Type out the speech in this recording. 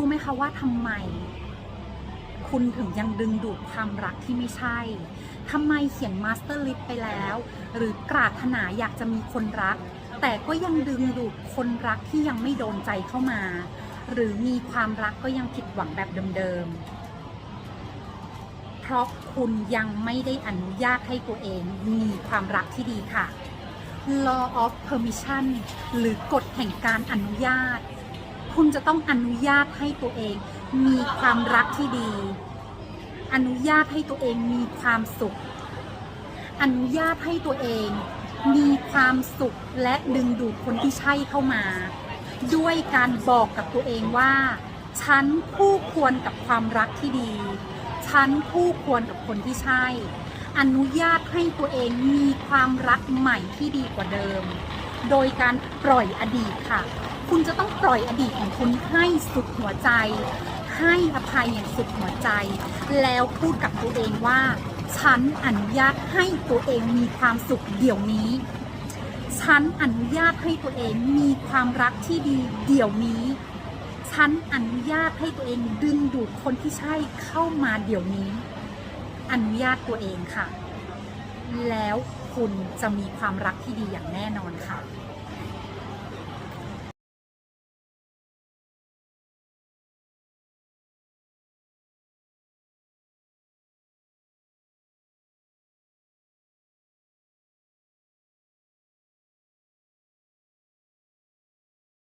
รู้ไหมคะว่าทำไม คุณถึงยังดึงดูดความรักที่ไม่ใช่ทำไมเขียนมาสเตอร์ลิสไปแล้ว หรือกราถนาอยากจะมีคนรัก แต่ก็ยังดึงดูดคนรักที่ยังไม่โดนใจเข้ามา หรือมีความรักก็ยังผิดหวังแบบเดิมๆ เพราะคุณยังไม่ได้อนุญาตให้ตัวเองมีความรักที่ดีค่ะ law of permission หรือกฎแห่งการอนุญาต คุณจะต้องอนุญาตให้ตัวเอง มีความรักที่ดี อนุญาตให้ตัวเองมีความสุข อนุญาตให้ตัวเอง มีความสุขและดึงดูดคนที่ใช่เข้ามา ด้วยการบอกกับตัวเองว่า ฉันคู่ควรกับความรักที่ดี ฉันคู่ควรกับคนที่ใช่ อนุญาตให้ตัวเองมีความรักใหม่ที่ดีกว่าเดิม โดยการปล่อยอดีตค่ะ คุณจะต้องปล่อยอดีตของคุณให้สุดหัวใจ ให้อภัยอย่างสุดหัวใจ แล้วพูดกับตัวเองว่า ฉันอนุญาตให้ตัวเองมีความสุขเดี๋ยวนี้ ฉันอนุญาตให้ตัวเองมีความรักที่ดีเดี๋ยวนี้ฉันอนุญาตให้ตัวเองดึงดูดคนที่ใช่เข้ามาเดี๋ยวนี้ อนุญาตตัวเองค่ะ แล้ว คุณจะมีความรักที่ดีอย่างแน่นอนค่ะ